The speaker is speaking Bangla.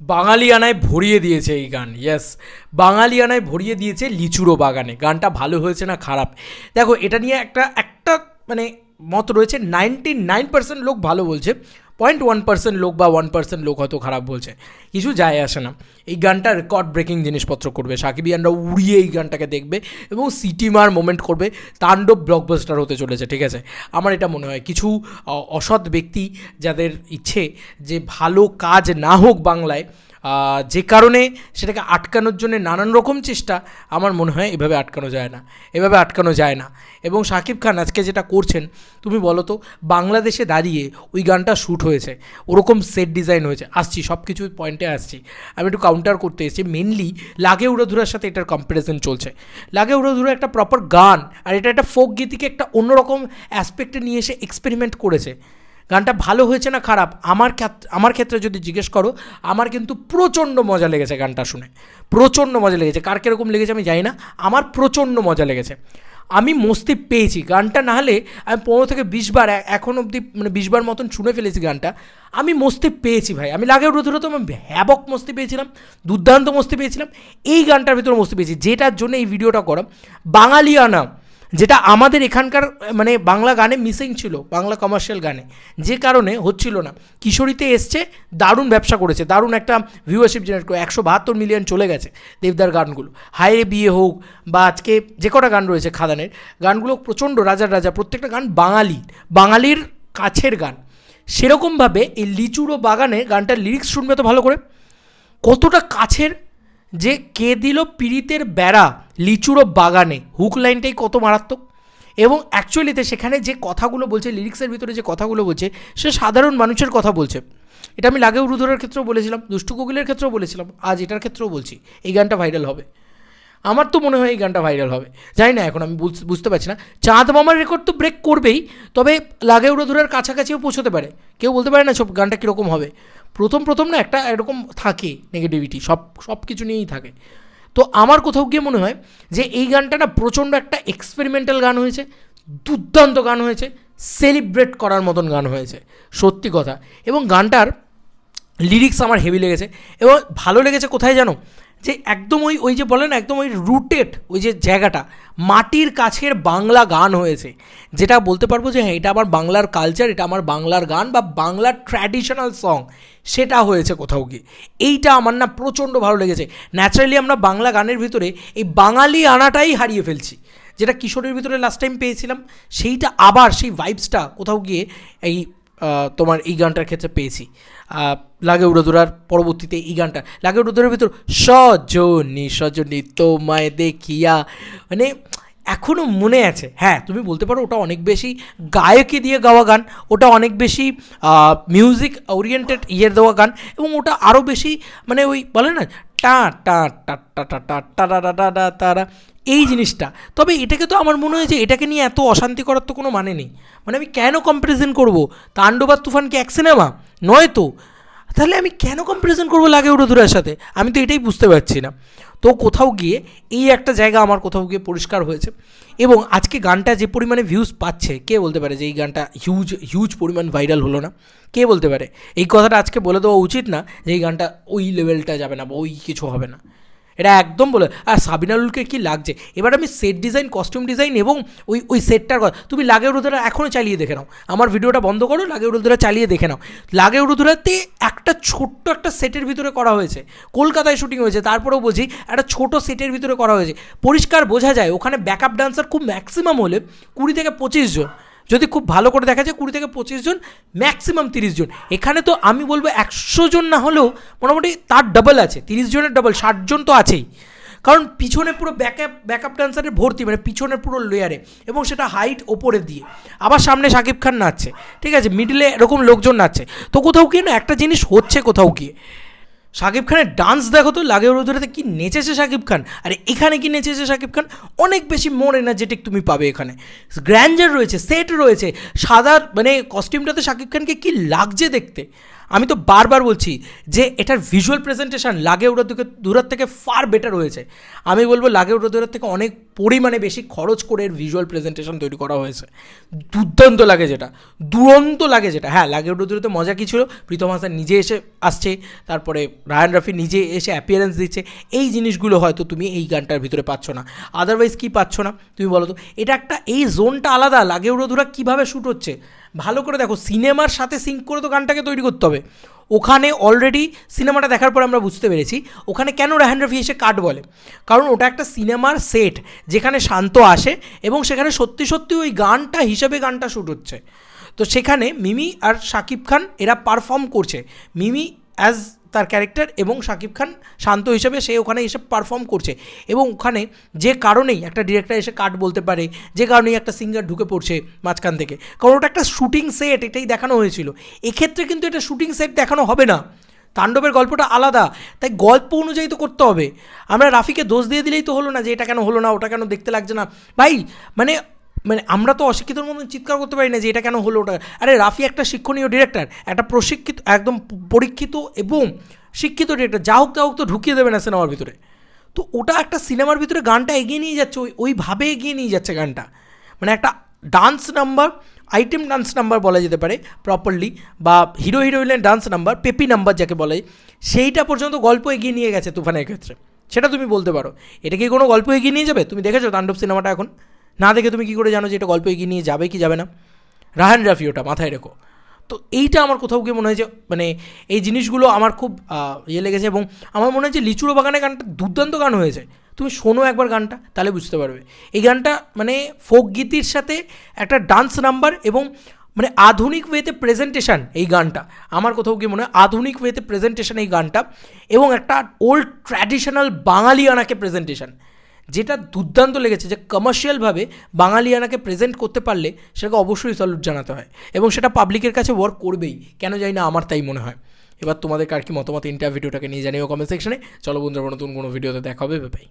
বাঙালিয়ানায় ভরিয়ে দিয়েছে এই গান ইয়েস বাঙালিয়ানায় ভরিয়ে দিয়েছে লিচুরো বাগানে। গানটা ভালো হয়েছে না খারাপ? দেখো, এটা নিয়ে একটা একটা মানে মত রয়েছে নাইনটি নাইন পার্সেন্ট লোক ভালো বলছে। পয়েন্ট ওয়ান পার্সেন্ট লোক বা ওয়ান পার্সেন্ট লোক হয়তো খারাপ বলছে। কিছু যায় আসে না। এই গানটা রেকর্ড ব্রেকিং জিনিসপত্র করবে। সাকিবিয়ানরা উড়িয়ে এই গানটাকে দেখবে এবং সিটি মার মোমেন্ট করবে। তাণ্ডব ব্লকবাস্টার হতে চলেছে, ঠিক আছে? আমার এটা মনে হয়। কিছু অসৎ ব্যক্তি যাদের ইচ্ছে যে ভালো কাজ না হোক বাংলায় যে কারণে সেটাকে আটকানোর জন্য নানান রকম চেষ্টা আমার মনে হয় এভাবে আটকানো যায় না, এভাবে আটকানো যায় না। এবং শাকিব খান আজকে যেটা করছেন, তুমি বলো তো, বাংলাদেশে দাঁড়িয়ে ওই গানটা শ্যুট হয়েছে, ওরকম সেট ডিজাইন হয়েছে। আসছি সব কিছু পয়েন্টে আসছি। আমি একটু কাউন্টার করতে এসেছি মেনলি লাগে উড়াধুরার সাথে এটার কম্পারিজন চলছে। লাগে উড়াধুরা একটা প্রপার গান, আর এটা একটা ফোক গীতিকে একটা অন্যরকম অ্যাসপেক্টে নিয়ে এসে এক্সপেরিমেন্ট করেছে। গানটা ভালো হয়েছে না খারাপ? আমার আমার ক্ষেত্রে যদি জিজ্ঞেস করো, আমার কিন্তু প্রচণ্ড মজা লেগেছে গানটা শুনে। প্রচণ্ড মজা লেগেছে। কার কীরকম লেগেছে আমি জানি না। আমার প্রচণ্ড মজা লেগেছে। আমি মস্তি পেয়েছি। গানটা না হলে আমি পনেরো থেকে বিশ বার এখন অবধি মানে বিশ বার মতন শুনে ফেলেছি গানটা। আমি মস্তি পেয়েছি ভাই। আমি লাগে উঠে তো আমি হ্যাবক মস্তি পেয়েছিলাম, দুর্দান্ত মস্তি পেয়েছিলাম। এই গানটার ভিতরে মস্তি পেয়েছি। যেটার জন্য এই ভিডিওটা করা। বাঙালিয়ানা যেটা আমাদের এখানকার মানে বাংলা গানে মিসিং ছিল, বাংলা কমার্শিয়াল গানে। যে কারণে হচ্ছিল না। কিশোরীতে এসছে, দারুণ ব্যবসা করেছে, দারুণ একটা ভিউয়ারশিপ জেনারেট করে, একশো বাহাত্তর মিলিয়ন চলে গেছে দেবদার গানগুলো। হায় রে বিয়ে হোক, বা আজকে যে কটা গান রয়েছে খাদানের, গানগুলো প্রচণ্ড রাজার রাজা, প্রত্যেকটা গান বাঙালি, বাঙালির কাছের গান। সেরকমভাবে এই লিচুড়ো বাগানে গানটার লিরিক্স শুনবে তো ভালো করে। কতটা কাছের যে কে দিল পীড়িতের বেড়া লিচুরো বাগানে। হুক লাইনটাই কত মারাত্মক। এবং অ্যাকচুয়ালিতে সেখানে যে কথাগুলো বলছে লিরিক্সের ভিতরে যে কথাগুলো বলছে, সে সাধারণ মানুষের কথা বলছে। এটা আমি লাগে উরুধরের ক্ষেত্রেও বলেছিলাম, দুষ্টু কোকিলের ক্ষেত্রেও বলেছিলাম, আজ এটার ক্ষেত্রেও বলছি, এই গানটা ভাইরাল হবে। আমার তো মনে হয় এই গানটা ভাইরাল হবে। জানি না, এখন আমি বুঝ- বুঝতে পারছি না। চাঁদ মামার রেকর্ড তো ব্রেক করবেই, তবে লাগে উড়োধুরার কাছাকাছিও পৌঁছতে পারে। কেউ বলতে পারে না সব গানটা কীরকম হবে। প্রথম প্রথম না একটা এরকম থাকে নেগেটিভিটি সব সব কিছু নিয়েই থাকে। তো আমার কোথাও গিয়ে মনে হয় যে এই গানটা না প্রচণ্ড একটা এক্সপেরিমেন্টাল গান হয়েছে, দুর্দান্ত গান হয়েছে সেলিব্রেট করার মতন গান হয়েছে, সত্যি কথা। এবং গানটার লিরিক্স আমার হেভি লেগেছে। এবং ভালো লেগেছে কোথায় জানো? যে একদম ওই ওই যে বলে না, একদম ওই রুটেড ওই যে জায়গাটা, মাটির কাছের বাংলা গান হয়েছে। যেটা বলতে পারব যে হ্যাঁ এটা আমার বাংলার কালচার এটা আমার বাংলার গান বা বাংলার ট্র্যাডিশনাল সং সেটা হয়েছে কোথাও গিয়ে। এইটা আমার না প্রচণ্ড ভালো লেগেছে। ন্যাচারালি আমরা বাংলা গানের ভিতরে এই বাঙালি আনাটাই হারিয়ে ফেলছি। যেটা কিশোরের ভিতরে লাস্ট টাইম পেয়েছিলাম, সেইটা আবার সেই ভাইবসটা কোথাও গিয়ে এই তোমার এই গানটার ক্ষেত্রে পেয়েছি। লাগে উড়োদুরার পরবর্তীতে এই গানটা। লাগে উড়োদুরার ভিতর, সজনী সজনী তোমায় দেখিয়া মানে এখনও মনে আছে। হ্যাঁ তুমি বলতে পারো ওটা অনেক বেশি গায়কে দিয়ে গাওয়া গান, ওটা অনেক বেশি মিউজিক ওরিয়েন্টেড ইয়ের দেওয়া গান, এবং ওটা আরও বেশি মানে ওই বলে না টা টা টা টা টা টা টা টা টা টা টা এই জিনিসটা তবে এটাকে তো আমার মনে হয়েছে এটাকে নিয়ে এত অশান্তি করার তো কোনো মানে নেই মানে আমি কেন কম্পারিজন করব তাণ্ডবার তুফান কি এক সিনেমা নয় তো তাহলে আমি কেন কম্পারিজন করব লাগে উড়োধুরার সাথে? আমি তো এটাই বুঝতে পারছি না। তো কোথাও গিয়ে এই একটা জায়গা আমার কোথাও গিয়ে পরিষ্কার হয়েছে। এবং আজকে গানটা যে পরিমাণে ভিউজ পাচ্ছে, কে বলতে পারে যে এই গানটা হিউজ হিউজ পরিমাণ ভাইরাল হলো না? কে বলতে পারে? এই কথাটা আজকে বলে দেওয়া উচিত না যে এই গানটা ওই লেভেলটা যাবে না বা ওই কিছু হবে না। এটা একদম বলে আর সাবিনালুলকে কি লাগছে? এবার আমি সেট ডিজাইন কস্টিউম ডিজাইন এবং ওই ওই সেটটার কথা, তুমি লাগে উড়োধরা এখনও চালিয়ে দেখে নাও। আমার ভিডিওটা বন্ধ করো, লাগে উড়োধরা চালিয়ে দেখে নাও। লাগে উড়োধরাতে একটা ছোট্ট একটা সেটের ভিতরে করা হয়েছে। কলকাতায় শুটিং হয়েছে, তারপরেও বুঝি একটা ছোট সেটের ভিতরে করা হয়েছে। পরিষ্কার বোঝা যায়, ওখানে ব্যাকআপ ডান্সার খুব ম্যাক্সিমাম হলে কুড়ি থেকে পঁচিশ জন। যদি খুব ভালো করে দেখা যায় কুড়ি থেকে পঁচিশ জন ম্যাক্সিমাম তিরিশ জন। এখানে তো আমি বলব একশো জন না হলেও মোটামুটি তার ডাবল আছে, তিরিশ জনের ডাবল ষাট জন তো আছেই। কারণ পিছনে পুরো ব্যাকআপ ব্যাকআপ ডান্সারের ভর্তি মানে পিছনের পুরো লেয়ারে এবং সেটা হাইট ওপরে দিয়ে। আবার সামনে শাকিব খান নাচছে, ঠিক আছে? মিডলে এরকম লোকজন নাচছে। তো কোথাও গিয়ে না একটা জিনিস হচ্ছে কোথাও গিয়ে। শাকিব খানের ডান্স দেখো তো, লাগে রোদরাতে কি নেচেছে শাকিব খান? আর এখানে কি নেচেছে শাকিব খান? অনেক বেশি মোর এনার্জেটিক তুমি পাবে এখানে। গ্র্যান্ডার রয়েছে সেট রয়েছে, সাদা মানে কস্টিউমটাতে শাকিব খানকে কি লাগছে দেখতে? আমি তো বারবার বলছি যে এটার ভিজুয়াল প্রেজেন্টেশন লাগে ওরা দূরের থেকে ফার বেটার হয়েছে। আমি বলব, লাগে ওরা দূরের থেকে অনেক পরিমাণে বেশি খরচ করে এর ভিজুয়াল প্রেজেন্টেশন তৈরি করা হয়েছে। দুর্দান্ত লাগে যেটা, দুরন্ত লাগে যেটা। হ্যাঁ লাগে দূরেতে মজা কী ছিল? প্রীতম হাসান নিজে এসে আসছে, তারপরে রায়ান রাফি নিজে এসে অ্যাপিয়ারেন্স দিচ্ছে। এই জিনিসগুলো হয়তো তুমি এই গানটার ভিতরে পাচ্ছ না। আদারওয়াইজ কী পাচ্ছ না? তুমি বলো তো। এটা একটা, এই জোনটা আলাদা। লাগে উড়োধুরা কীভাবে শ্যুট হচ্ছে? ভালো করে দেখো সিনেমার সাথে সিঙ্ক করে তো গানটাকে তৈরি করতে হবে। ওখানে অলরেডি সিনেমাটা দেখার পর আমরা বুঝতে পেরেছি। ওখানে কেন রাহান রফি এসে কাট বলে? কারণ ওটা একটা সিনেমার সেট যেখানে শান্ত আসে এবং সেখানে সত্যি সত্যি ওই গানটা হিসেবে গানটা শ্যুট হচ্ছে। তো সেখানে মিমি আর শাকিব খান এরা পারফর্ম করছে। মিমি অ্যাজ তার ক্যারেক্টার এবং শাকিব খান শান্ত হিসেবে সে ওখানে এসে পারফর্ম করছে। এবং ওখানে যে কারণেই একটা ডিরেক্টর এসে কাট বলতে পারে, যে কারণেই একটা সিঙ্গার ঢুকে পড়ছে মাঝখান থেকে। কারণ ওটা একটা শুটিং সেট এটাই দেখানো হয়েছিল। এক্ষেত্রে কিন্তু এটা শুটিং সেট দেখানো হবে না। তাণ্ডবের গল্পটা আলাদা, তাই গল্প অনুযায়ী তো করতে হবে। আমরা রাফিকে দোষ দিয়ে দিলেই তো হলো না যে এটা কেন হলো না, ওটা কেন দেখতে লাগছে না। ভাই মানে মানে আমরা তো অশিক্ষিতর মতন চিৎকার করতে পারি না যে এটা কেন হলো ওটা। আরে রাফি একটা শিক্ষণীয় ডিরেক্টর একটা প্রশিক্ষিত, একদম পরীক্ষিত এবং শিক্ষিত ডিরেক্টর যা হোক তা হোক তো ঢুকিয়ে দেবে না সিনেমার ভিতরে। তো ওটা একটা সিনেমার ভিতরে গানটা এগিয়ে নিয়ে যাচ্ছে, ওই, ওইভাবে এগিয়ে নিয়ে যাচ্ছে গানটা। মানে একটা dance number item dance number বলা যেতে পারে প্রপারলি বা হিরো হিরোইনের ডান্স নাম্বার পেপি নাম্বার যাকে বলে, সেইটা পর্যন্ত গল্প এগিয়ে নিয়ে গেছে তুফানের ক্ষেত্রে। সেটা তুমি বলতে পারো। এটা কি কোনো গল্প এগিয়ে নিয়ে যাবে? তুমি দেখেছ তাণ্ডব সিনেমাটা এখন? না দেখে তুমি কী করে জানো যে এটা গল্প এগিয়ে নিয়ে যাবে কি যাবে না? রাহান রাফি ওটা, মাথায় রেখো। তো এইটা আমার কোথাও গিয়ে মনে হয় যে মানে এই জিনিসগুলো আমার খুব ইয়ে লেগেছে এবং আমার মনে হয় যে লিচুড়ো বাগানে গানটা দুর্দান্ত গান হয়েছে। তুমি শোনো একবার গানটা, তাহলে বুঝতে পারবে। এই গানটা মানে ফোক গীতির সাথে একটা ডান্স নাম্বার এবং মানে আধুনিক ওয়েতে প্রেজেন্টেশন এই গানটা। আমার কোথাও গিয়ে মনে হয় আধুনিক ওয়েতে প্রেজেন্টেশন এই গানটা এবং একটা ওল্ড ট্র্যাডিশনাল বাঙালিয়ানাকে প্রেজেন্টেশন যেটা দুর্দান্ত লেগেছে যে কমার্শিয়ালভাবে বাঙালিয়ানাকে প্রেজেন্ট করতে পারলে সেটাকে অবশ্যই স্যালুট জানাতে হয় এবং সেটা পাবলিকের কাছে ওয়ার্ক করবেই। কেন জানি না আমার তাই মনে হয়। এবার তোমাদের কার কি মতামত? ইন্টার ভিডিওটাকে নিয়ে জানিও কমেন্ট সেকশনে চলো বন্ধুরা, নতুন কোনো ভিডিওতে দেখা হবে। বাই